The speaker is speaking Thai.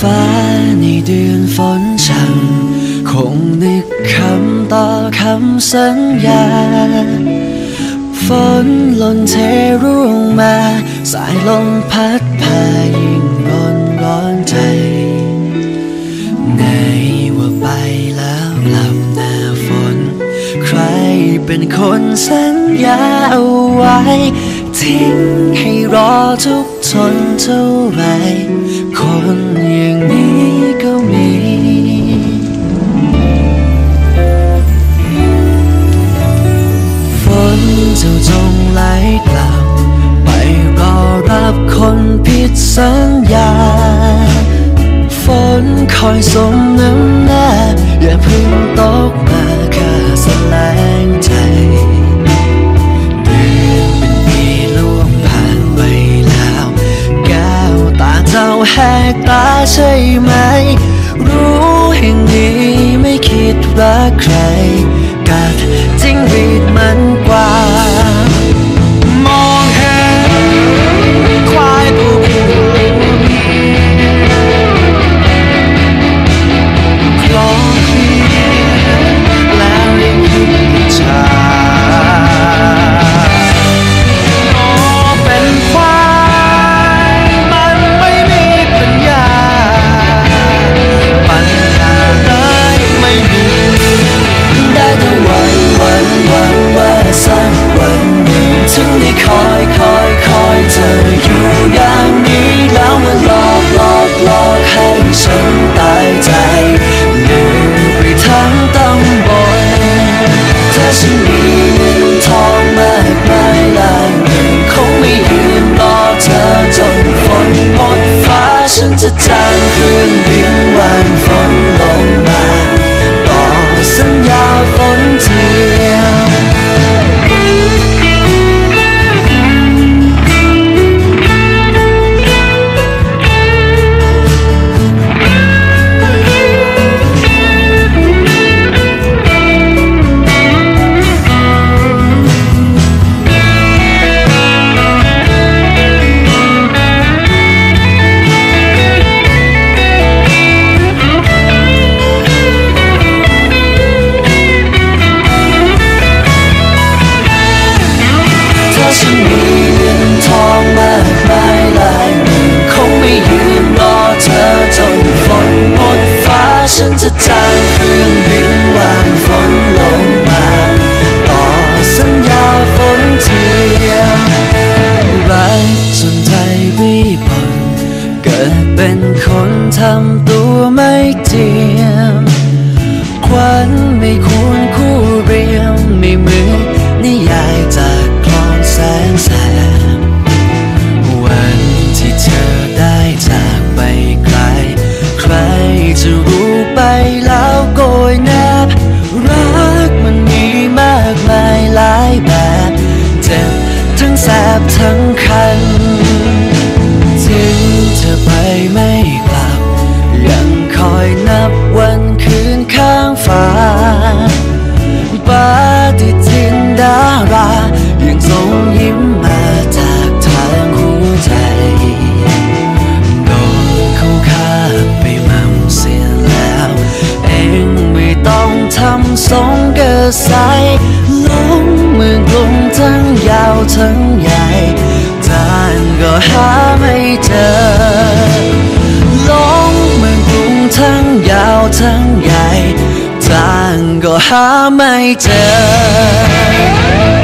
ฟ้าในเดือนฝนช่ำคงนึกคำต่อคำสัญญา ฝนล่นเทร่วงมา สายลมพัดพายิ่งร้อนร้อนใจในว่าไปแล้วกลับหน้าฝน ใครเป็นคนสัญญาเอาไว้ ทิ้งให้รอทุกทนเท่าไร คนอย่างนี้ก็มีฝนจะาจงไหลกลับ ไปรอรับคนผิดสัญญา ฝนคอยสมน้ำหน้า อย่าเพิ่งตกมา ใช่ไหม จางเหิ time. for ใสลงเมืองกรุงทั้งยาวทั้งใหญ่ทานก็หาไม่เจอลงเมืองกรุงทั้งยาวทั้งใหญ่ทานก็หาไม่เจอ